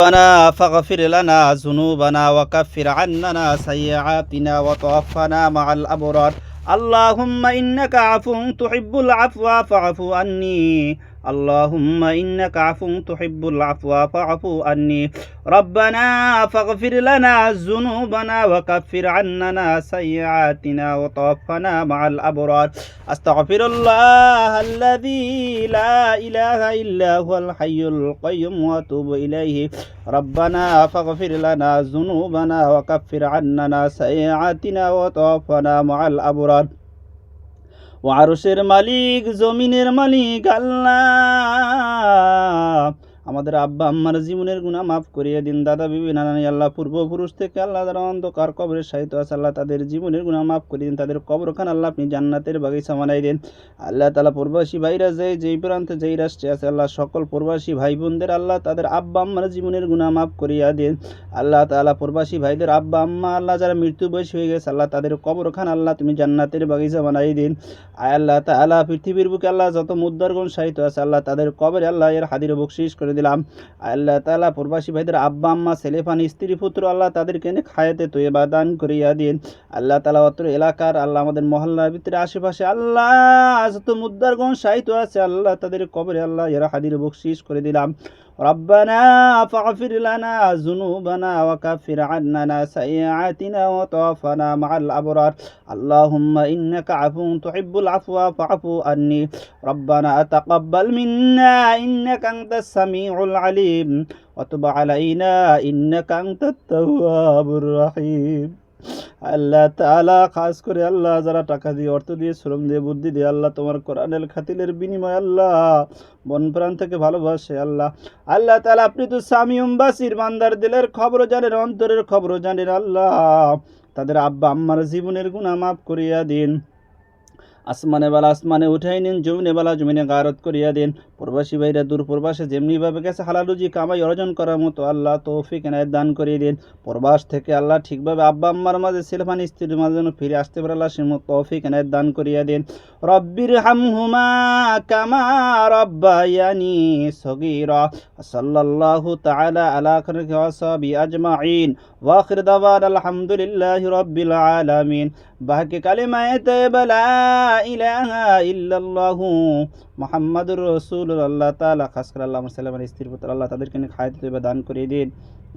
ربنا فاغفر لنا ذنوبنا وكفر عننا سيئاتنا وتوفنا مع الأبرار. اللهم إنك عفو تحب العفو فاعف عني. اللهم إنك عفو تحب العفو فاعف عني. ربنا فاغفر لنا ذنوبنا وكفر عننا سيئاتنا وتوفنا مع الأبرار. أستغفر الله الذي لا إله إلا هو الحي القيوم وأتوب إليه. ربنا فاغفر لنا ذنوبنا وكفر عننا سيئاتنا وتوفنا مع الأبرار. ওয়ারসের মালিক জমিনের মালিক আল্লাহ। আমাদের আব্বা আম্মার জীবনের গুণা মাফ করিয়ে দিন। দাদা, বিবি, নানানি, আল্লাহ পূর্বপুরুষ থেকে আল্লাহ যারা অন্ধকার কবরের সাহিত্য আছে। আল্লাহ তাদের জীবনের গুণা মাফ করিয়ে দিন। তাদের কবরখান আল্লাহ আপনি জান্নাতের বাগিচা বানাই দিন। আল্লাহ তালা প্রবাসী ভাইরা যে যেই প্রান্তে যেই রাষ্ট্রে আছে, আল্লাহ সকল প্রবাসী ভাই বোনদের আল্লাহ তাদের আব্বা আম্মার জীবনের গুণা মাফ করিয়া দিন। আল্লাহ তালা প্রবাসী ভাইদের আব্বা আম্মা, আল্লাহ যারা মৃত্যু বয়স হয়ে গেছে, আল্লাহ তাদের কবরখান আল্লাহ তুমি জান্নাতের বাগিচা বানাই দিন। আয় আল্লাহ তালা পৃথিবীর বুকে আল্লাহ যত মুদ্রারগণ সাহিত্য আছে, আল্লাহ তাদের কবরে আল্লাহ এর হাদির বকশিস করে দিলাম। আল্লাহ তালা প্রবাসী ভাইদের আব্বা, আম্মা ছেলেফান স্ত্রী, পুত্র আল্লাহ তাদেরকে এনে খায়াতে তৈবা দান করিয়া দিন। আল্লাহ তালা অত্র এলাকার, আল্লাহ আমাদের মহল্লার ভিতরে আশেপাশে আল্লাহ আজ তো মুদ্রার গণ সাহিত্য আছে, আল্লাহ তাদের কবরে আল্লাহ এরা হাদির বকশিস করে দিলাম। ربنا فاغفر لنا ذنوبنا وكفر عننا سيئاتنا وتوفنا مع الأبرار اللهم إنك عفو تحب العفو فاعف عني ربنا تقبل منا إنك أنت السميع العليم وتب علينا إنك أنت التواب الرحيم আল্লাহ তালা খাস করে আল্লাহ যারা টাকা দিয়ে, অর্থ দিয়ে, শ্রম দিয়ে, বুদ্ধি দিয়ে আল্লাহ তোমার কোরআনের খাতিলের বিনিময় আল্লাহ বন প্রাণ থেকে ভালোবাসে আল্লাহ। আল্লাহ তালা আপনি তো স্বামী মান্দার দিলের খবর জানেন, অন্তরের খবর জানেন আল্লাহ। তাদের আব্বা আম্মার জীবনের গুণা মাফ করিয়া দিন। আসমানে বেলা আসমানে উঠাই নিন, জমিনে বেলা জমিনে গারত করিয়া দিন। প্রবাসী ভাইরা দূর প্রবাসে যেমনিভাবে গেছে হালালুজি কামাই অর্জন করার মতো আল্লাহ তৌফিক এনায়ত দান করিয়ে দিন। প্রবাস থেকে আল্লাহ ঠিকভাবে আব্বা আম্মার মাঝে সেলফান স্ত্রীর মাঝে যেন ফিরে আসতে পারে, আল্লাহ সে তৌফিক এনায়ত দান করিয়া দিন। রব্বির হামহুমা কামা রব্বায়ানি সগীরা, সাল্লাল্লাহু তাআলা আলা খালিকি ওয়াসাবি আজমাইন। ওয়াখির দাওয়ান আলহামদুলিল্লাহি রাব্বিল আলামিন। বাকি কালিমায়ে তাইবা লা ইলাহা ইল্লাল্লাহু মুহাম্মাদুর রাসূলুল্লাহ তাআলা, খাস করে আল্লাহ সাল্লামের স্ত্রীর পুত্র, আল্লাহ তাদেরকে খাইতে দেবে দান করিয়ে দিন।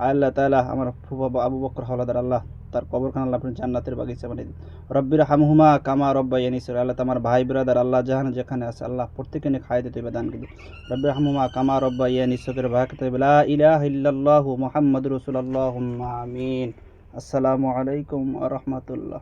আল্লাহ তাআলা আমার ফুফা আবু বকর হলাদার আল্লাহ তার কবরখান আল্লাহ আপনি জান্নাতের বাগিচা বানিয়ে দিন। রব্বির হামহুমা কামা রব্বায়ানি সর আল্লাহ তোমার ভাই ব্রাদার, আল্লাহ জাহান যেখানে আছে, আল্লাহ প্রত্যেকে নিয়ে খাইতে দেবে দান করে রব্বির হামহুমা কামা রব্বায়ানি সকের ভাগতে লা ইলাহা ইল্লাল্লাহু মুহাম্মাদুর রাসূলুল্লাহ, আমিন। আসসালামু আলাইকুম ওয়া রাহমাতুল্লাহ।